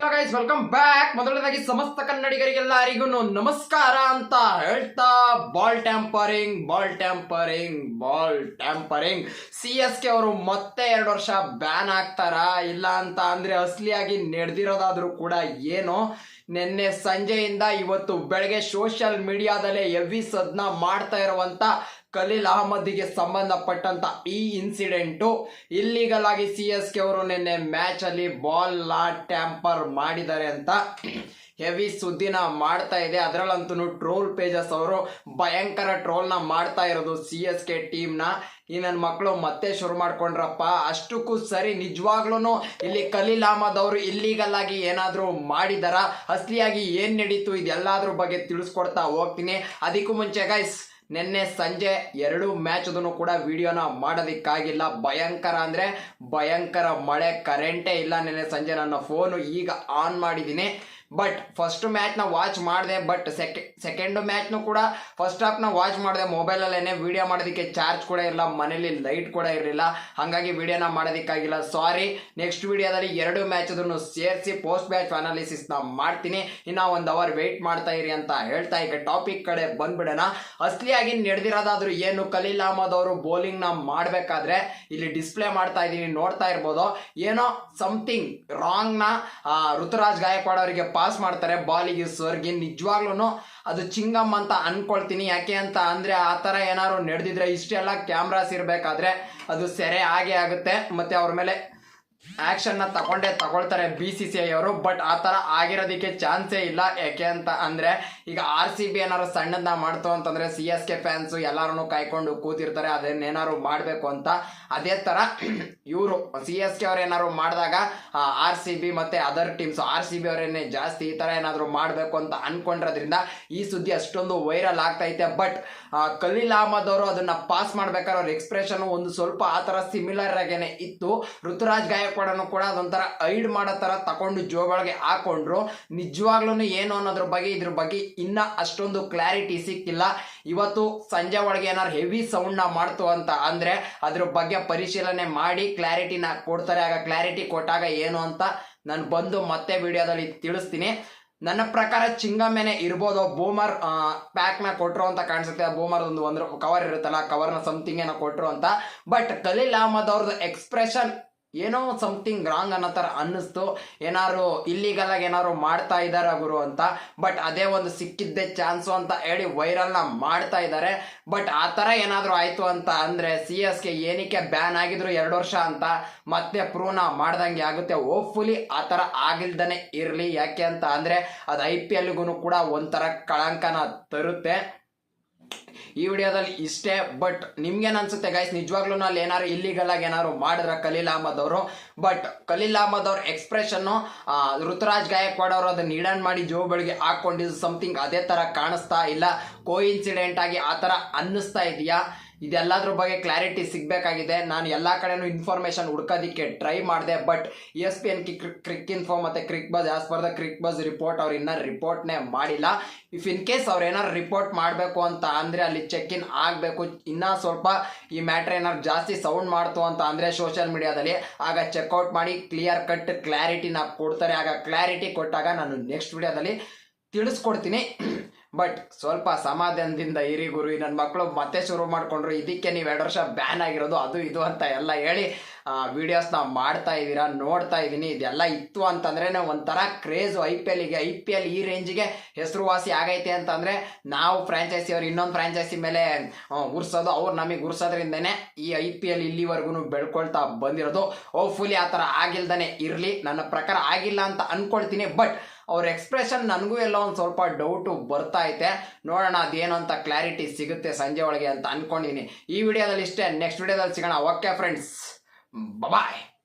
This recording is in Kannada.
ಗೈಸ್ ವೆಲ್ಕಮ್ ಬ್ಯಾಕ್ ಮೊದಲನೇದಾಗಿ ಸಮಸ್ತ ಕನ್ನಡಿಗರಿಗೆಲ್ಲರಿಗೂ ನಮಸ್ಕಾರ ಅಂತ ಹೇಳ್ತಾ ball tampering ball tampering ball tampering C S K ಅವರು ಮತ್ತೆ ಎರಡು ವರ್ಷ ಬ್ಯಾನ್ ಆಗ್ತಾರಾ ಇಲ್ಲ ಅಂತ ಅಂದ್ರೆ ಅಸಲಿಯಾಗಿ ನಡೆದಿರೋದಾದ್ರೂ ಕೂಡ ಏನು ನಿನ್ನೆ ಸಂಜೆಯಿಂದ ಇವತ್ತು ಬೆಳಗ್ಗೆ ಸೋಷಿಯಲ್ ಮೀಡಿಯಾದಲ್ಲೇ ಎವಿ ಸದ್ನ ಮಾಡ್ತಾ ಇರುವಂತ ಖಲೀಲ್ ಅಹಮದ್ಗೆ ಸಂಬಂಧಪಟ್ಟಂತ ಈ ಇನ್ಸಿಡೆಂಟು ಇಲ್ಲಿಗಲ್ ಆಗಿ ಸಿ ಎಸ್ ಕೆ ಅವರು ನಿನ್ನೆ ಮ್ಯಾಚ್ ಅಲ್ಲಿ ಬಾಲ್ ಟ್ಯಾಂಪರ್ ಮಾಡಿದ್ದಾರೆ ಅಂತ ಹೆವಿ ಸುದ್ದಿನ ಮಾಡ್ತಾ ಇದೆ. ಅದರಲ್ಲಂತೂ ಟ್ರೋಲ್ ಪೇಜಸ್ ಅವರು ಭಯಂಕರ ಟ್ರೋಲ್ನ ಮಾಡ್ತಾ ಇರೋದು ಸಿ ಎಸ್ ಕೆ ಟೀಮ್ನ ಈ ನನ್ನ ಮಕ್ಕಳು ಮತ್ತೆ ಶುರು ಮಾಡ್ಕೊಂಡ್ರಪ್ಪ. ಅಷ್ಟಕ್ಕೂ ಸರಿ ನಿಜವಾಗ್ಲೂ ಇಲ್ಲಿ ಖಲೀಲ್ ಅಹಮದ್ ಅವರು ಇಲ್ಲಿಗಲ್ ಆಗಿ ಏನಾದರೂ ಮಾಡಿದಾರ? ಅಸಲಿಯಾಗಿ ಏನು ನಡೀತು? ಇದೆಲ್ಲದ್ರ ಬಗ್ಗೆ ತಿಳಿಸ್ಕೊಡ್ತಾ ಹೋಗ್ತೀನಿ. ಅದಕ್ಕೂ ಮುಂಚೆ ಗೈಸ್ ನಿನ್ನೆ ಸಂಜೆ ಎರಡು ಮ್ಯಾಚ್ದೂ ಕೂಡ ವಿಡಿಯೋನ ಮಾಡೋದಕ್ಕಾಗಿಲ್ಲ. ಭಯಂಕರ ಅಂದರೆ ಭಯಂಕರ ಮಳೆ ಕರೆಂಟೇ ಇಲ್ಲ ನಿನ್ನೆ ಸಂಜೆ ನನ್ನ ಫೋನು ಈಗ ಆನ್ ಮಾಡಿದ್ದೀನಿ. ಬಟ್ ಫಸ್ಟ್ ಮ್ಯಾಚ್ನ ವಾಚ್ ಮಾಡಿದೆ ಬಟ್ ಸೆಕೆ ಸೆಕೆಂಡ್ ಮ್ಯಾಚ್ನು ಕೂಡ ಫಸ್ಟ್ ಹಾಫ್ನ ವಾಚ್ ಮಾಡಿದೆ. ಮೊಬೈಲಲ್ಲೇ ವಿಡಿಯೋ ಮಾಡೋದಕ್ಕೆ ಚಾರ್ಜ್ ಕೂಡ ಇಲ್ಲ ಮನೇಲಿ ಲೈಟ್ ಕೂಡ ಇರಲಿಲ್ಲ. ಹಾಗಾಗಿ ವಿಡಿಯೋನ ಮಾಡೋದಕ್ಕಾಗಿಲ್ಲ. ಸಾರಿ ನೆಕ್ಸ್ಟ್ ವಿಡಿಯೋದಲ್ಲಿ ಎರಡು ಮ್ಯಾಚ್ ಅದನ್ನು ಸೇರಿಸಿ ಪೋಸ್ಟ್ ಮ್ಯಾಚ್ ಅನಾಲಿಸಿಸ್ನ ಮಾಡ್ತೀನಿ. ಇನ್ನು ಒಂದು ಅವರ್ ವೆಯ್ಟ್ ಮಾಡ್ತಾ ಇರಿ ಅಂತ ಹೇಳ್ತಾ ಈಗ ಟಾಪಿಕ್ ಕಡೆ ಬಂದ್ಬಿಡೋಣ. ಅಸಲಿಯಾಗಿ ನಡೆದಿರೋದಾದ್ರೂ ಏನು ಖಲೀಲ್ ಅಹಮದ್ ಅವರು ಬೌಲಿಂಗ್ನ ಮಾಡಬೇಕಾದ್ರೆ ಇಲ್ಲಿ ಡಿಸ್ಪ್ಲೇ ಮಾಡ್ತಾ ಇದ್ದೀನಿ ನೋಡ್ತಾ ಇರ್ಬೋದು. ಏನೋ ಸಮಥಿಂಗ್ ರಾಂಗ್ನ ಋತುರಾಜ್ ಗಾಯಕ್ವಾಡ್ ಅವರಿಗೆ ಪಾಸ್ ಮಾಡ್ತಾರೆ. ಬಾಲಿಗೆ ಸರ್ಗೆ ನಿಜವಾಗ್ಲೂ ಅದು ಚಿಂಗಮ್ ಅಂತ ಅನ್ಕೊಳ್ತೀನಿ. ಯಾಕೆ ಅಂತ ಅಂದ್ರೆ ಆ ಥರ ಏನಾದ್ರು ನಡೆದಿದ್ರೆ ಇಷ್ಟೆಲ್ಲ ಕ್ಯಾಮ್ರಾಸ್ ಇರಬೇಕಾದ್ರೆ ಅದು ಸೆರೆ ಆಗೇ ಆಗುತ್ತೆ. ಮತ್ತೆ ಅವ್ರ ಮೇಲೆ ಆಕ್ಷನ್ನ ತಗೊಂಡೇ ತಗೊಳ್ತಾರೆ ಬಿ ಸಿ ಸಿ ಐ ಅವರು, ಬಟ್ ಆ ಥರ ಆಗಿರೋದಕ್ಕೆ ಚಾನ್ಸೇ ಇಲ್ಲ. ಯಾಕೆ ಅಂತ ಅಂದರೆ, ಈಗ ಆರ್ ಸಿ ಬಿ ಏನಾದ್ರು ಸಣ್ಣದನ್ನ ಮಾಡ್ತು ಅಂತಂದರೆ ಸಿ ಎಸ್ ಕೆ ಫ್ಯಾನ್ಸು ಎಲ್ಲರೂ ಕಾಯ್ಕೊಂಡು ಕೂತಿರ್ತಾರೆ, ಅದನ್ನೇನಾದ್ರು ಮಾಡಬೇಕು ಅಂತ. ಅದೇ ಥರ ಇವರು ಸಿ ಎಸ್ ಕೆ ಅವ್ರು ಏನಾದ್ರು ಮಾಡಿದಾಗ ಆರ್ ಸಿ ಬಿ ಮತ್ತು other teams R C B ಅವರೇನೆ ಜಾಸ್ತಿ ಈ ಥರ ಏನಾದರೂ ಮಾಡಬೇಕು ಅಂತ ಅನ್ಕೊಂಡಿರೋದ್ರಿಂದ ಈ ಸುದ್ದಿ ಅಷ್ಟೊಂದು ವೈರಲ್ ಆಗ್ತೈತೆ. ಬಟ್ ಖಲೀಲ್ ಅಹಮದ್ ಅವರು ಅದನ್ನ ಪಾಸ್ ಮಾಡ್ಬೇಕಾದ್ರೆ ಅವ್ರ ಎಕ್ಸ್ಪ್ರೆಷನ್ ಒಂದು ಸ್ವಲ್ಪ ಆ ಥರ ಸಿಮಿಲರ್ ಆಗೇನೆ ಇತ್ತು. ಋತುರಾಜ್ ಗಾಯಕ್ವಾಡನು ಕೂಡ ಅದೊಂಥರ ಐಡ್ ಮಾಡೋ ಥರ ತಗೊಂಡು ಜೋಬೊಳಗೆ ಹಾಕೊಂಡ್ರು. ನಿಜವಾಗ್ಲೂ ಏನು ಅನ್ನೋದ್ರ ಬಗ್ಗೆ, ಇದ್ರ ಬಗ್ಗೆ ಇನ್ನ ಅಷ್ಟೊಂದು ಕ್ಲಾರಿಟಿ ಸಿಕ್ಕಿಲ್ಲ. ಇವತ್ತು ಸಂಜೆ ಒಳಗೆ ಏನಾರು ಹೆವಿ ಸೌಂಡ್ನ ಮಾಡ್ತು ಅಂತ ಅಂದರೆ ಅದ್ರ ಬಗ್ಗೆ ಪರಿಶೀಲನೆ ಮಾಡಿ ಕ್ಲಾರಿಟಿನ ಕೊಡ್ತಾರೆ. ಆಗ ಕ್ಲಾರಿಟಿ ಕೊಟ್ಟಾಗ ಏನು ಅಂತ ನಾನು ಬಂದು ಮತ್ತೆ ವಿಡಿಯೋದಲ್ಲಿ ತಿಳಿಸ್ತೀನಿ. ನನ್ನ ಪ್ರಕಾರ ಚಿಂಗಮ್ಮೆನೆ ಇರ್ಬೋದು. ಬೂಮರ್ ಪ್ಯಾಕ್ನ ಕೊಟ್ಟರು ಅಂತ ಕಾಣಿಸುತ್ತೆ. ಬೂಮರ್ ಒಂದು ಒಂದು ಕವರ್ ಇರುತ್ತಲ್ಲ ಕವರ್ನ ಸಮಥಿಂಗ್ ಏನೋ ಕೊಟ್ಟರು ಅಂತ. ಬಟ್ ಕಲೀಲ್ ಅಹಮದ್ ಅವ್ರದ್ದು ಎಕ್ಸ್ಪ್ರೆಷನ್ ಏನೋ ಸಮಥಿಂಗ್ ರಾಂಗ್ ಅನ್ನೋ ಥರ ಅನ್ನಿಸ್ತು. ಏನಾದ್ರು ಇಲ್ಲಿಗಲ್ ಆಗಿ ಏನಾದ್ರು ಮಾಡ್ತಾ ಇದ್ದಾರೆ ಗುರು ಅಂತ. ಬಟ್ ಅದೇ ಒಂದು ಸಿಕ್ಕಿದ್ದೆ ಚಾನ್ಸು ಅಂತ ಹೇಳಿ ವೈರಲ್ನ ಮಾಡ್ತಾ ಇದ್ದಾರೆ ಬಟ್ ಆ ಥರ ಏನಾದರೂ ಆಯಿತು ಅಂತ ಅಂದರೆ ಸಿ ಎಸ್ಗೆ ಏನಕ್ಕೆ ಬ್ಯಾನ್ ಆಗಿದ್ರು ಎರಡು ವರ್ಷ ಅಂತ ಮತ್ತೆ ಪ್ರೂವ್ನ ಮಾಡ್ದಂಗೆ ಆಗುತ್ತೆ. ಹೋಪ್ಫುಲಿ ಆ ಥರ ಆಗಿಲ್ದೇ ಇರಲಿ. ಯಾಕೆ ಅಂತ ಅಂದರೆ ಅದು ಐ ಪಿ ಎಲ್ಗೂ ಕೂಡ ಒಂಥರ ಕಳಂಕನ ತರುತ್ತೆ. ಈ ವಿಡಿಯೋದಲ್ಲಿ ಇಷ್ಟೇ ಬಟ್ ನಿಮ್ಗೇನು ಅನ್ಸುತ್ತೆ ಗೈಸ್ ನಿಜವಾಗ್ಲೂ ಅಲ್ಲಿ ಏನಾರು ಇಲ್ಲಿಗಲ್ ಏನಾದ್ರು ಮಾಡಿದ್ರ ಖಲೀಲ್ ಅಹಮದ್ ಅವರು? ಬಟ್ ಖಲೀಲ್ ಅಹಮದ್ ಅವ್ರ ಎಕ್ಸ್ಪ್ರೆಷನ್ನು ಋತುರಾಜ್ ಗಾಯಕ್ವಾಡ್ ಅವರು ಅದನ್ನ ನೀಡನ್ ಮಾಡಿ ಜೋಬಳಿಗೆ ಹಾಕೊಂಡಿದ್ದು ಸಮಥಿಂಗ್ ಅದೇ ಥರ ಕಾಣಿಸ್ತಾ ಇಲ್ಲ. ಕೋ ಇನ್ಸಿಡೆಂಟ್ ಆಗಿ ಆ ಥರ ಅನ್ನಿಸ್ತಾ ಇದೆಯಾ? ಇದೆಲ್ಲದ್ರ ಬಗ್ಗೆ ಕ್ಲಾರಿಟಿ ಸಿಗಬೇಕಾಗಿದೆ. ನಾನು ಎಲ್ಲ ಕಡೆನೂ ಇನ್ಫಾರ್ಮೇಷನ್ ಹುಡ್ಕೋದಕ್ಕೆ ಟ್ರೈ ಮಾಡಿದೆ but E S P N Ki ಕ್ರಿಕ್ info ಮತ್ತು Cricbuzz as per the Cricbuzz report ಅವ್ರು ಇನ್ನೂ ರಿಪೋರ್ಟ್ನೇ ಮಾಡಿಲ್ಲ. ಇಫ್ ಇನ್ ಕೇಸ್ ಅವ್ರು ಏನಾರು ರಿಪೋರ್ಟ್ ಮಾಡಬೇಕು ಅಂತ ಅಂದರೆ ಅಲ್ಲಿ ಚೆಕ್ ಇನ್ ಆಗಬೇಕು. ಇನ್ನೂ ಸ್ವಲ್ಪ ಈ ಮ್ಯಾಟ್ರ್ ಏನಾದ್ರು ಜಾಸ್ತಿ ಸೌಂಡ್ ಮಾಡ್ತು ಅಂತ ಅಂದರೆ ಸೋಷಿಯಲ್ ಮೀಡಿಯಾದಲ್ಲಿ ಆಗ ಚೆಕ್ಔಟ್ ಮಾಡಿ ಕ್ಲಿಯರ್ ಕಟ್ ಕ್ಲಾರಿಟಿನ ಕೊಡ್ತಾರೆ. ಆಗ ಕ್ಲಾರಿಟಿ ಕೊಟ್ಟಾಗ ನಾನು ನೆಕ್ಸ್ಟ್ ವಿಡಿಯೋದಲ್ಲಿ ತಿಳಿಸ್ಕೊಡ್ತೀನಿ. ಬಟ್ ಸ್ವಲ್ಪ ಸಮಾಧಾನದಿಂದ ಇರಿ ಗುರು ನನ್ನ ಮಕ್ಕಳು ಮತ್ತೆ ಶುರು ಮಾಡಿಕೊಂಡ್ರು, ಇದಕ್ಕೆ ನೀವು ಎರಡು ವರ್ಷ ಬ್ಯಾನ್ ಆಗಿರೋದು, ಅದು ಇದು ಅಂತ ಎಲ್ಲ ಹೇಳಿ ವೀಡಿಯೋಸ್ನ ಮಾಡ್ತಾ ಇದ್ದೀರಾ ನೋಡ್ತಾ ಇದ್ದೀನಿ ಇದೆಲ್ಲ ಇತ್ತು ಅಂತಂದ್ರೆ ಒಂಥರ ಕ್ರೇಜು ಐ ಪಿ ಎಲ್ಗೆ ಐ ಪಿ ಎಲ್ ಈ ರೇಂಜಿಗೆ ಹೆಸರುವಾಸಿ ಆಗೈತೆ ಅಂತಂದರೆ ನಾವು ಫ್ರಾಂಚೈಸಿ ಅವ್ರು ಇನ್ನೊಂದು ಫ್ರಾಂಚೈಸಿ ಮೇಲೆ ಉರ್ಸೋದು, ಅವ್ರು ನಮಗೆ ಉರ್ಸೋದ್ರಿಂದನೇ ಈ ಐ ಪಿ ಎಲ್ ಇಲ್ಲಿವರೆಗೂ ಬೆಳ್ಕೊಳ್ತಾ ಬಂದಿರೋದು. ಹೋಪ್ಫುಲಿ ಆ ಥರ ಆಗಿಲ್ದೇ ಇರಲಿ. ನನ್ನ ಪ್ರಕಾರ ಆಗಿಲ್ಲ ಅಂತ ಅಂದ್ಕೊಳ್ತೀನಿ ಬಟ್ ಅವ್ರ ಎಕ್ಸ್ಪ್ರೆಷನ್ ನನಗೂ ಎಲ್ಲ ಒಂದು ಸ್ವಲ್ಪ ಡೌಟು ಬರ್ತಾ ಐತೆ. ನೋಡೋಣ, ಅದೇನು ಅಂತ ಕ್ಲಾರಿಟಿ ಸಿಗುತ್ತೆ ಸಂಜೆ ಒಳಗೆ ಅಂತ ಅನ್ಕೊಂಡಿದ್ದೀನಿ ಈ ವಿಡಿಯೋದಲ್ಲಿ ಇಷ್ಟೇ ನೆಕ್ಸ್ಟ್ ವಿಡಿಯೋದಲ್ಲಿ ಸಿಗೋಣ. Okay friends 嗯拜拜。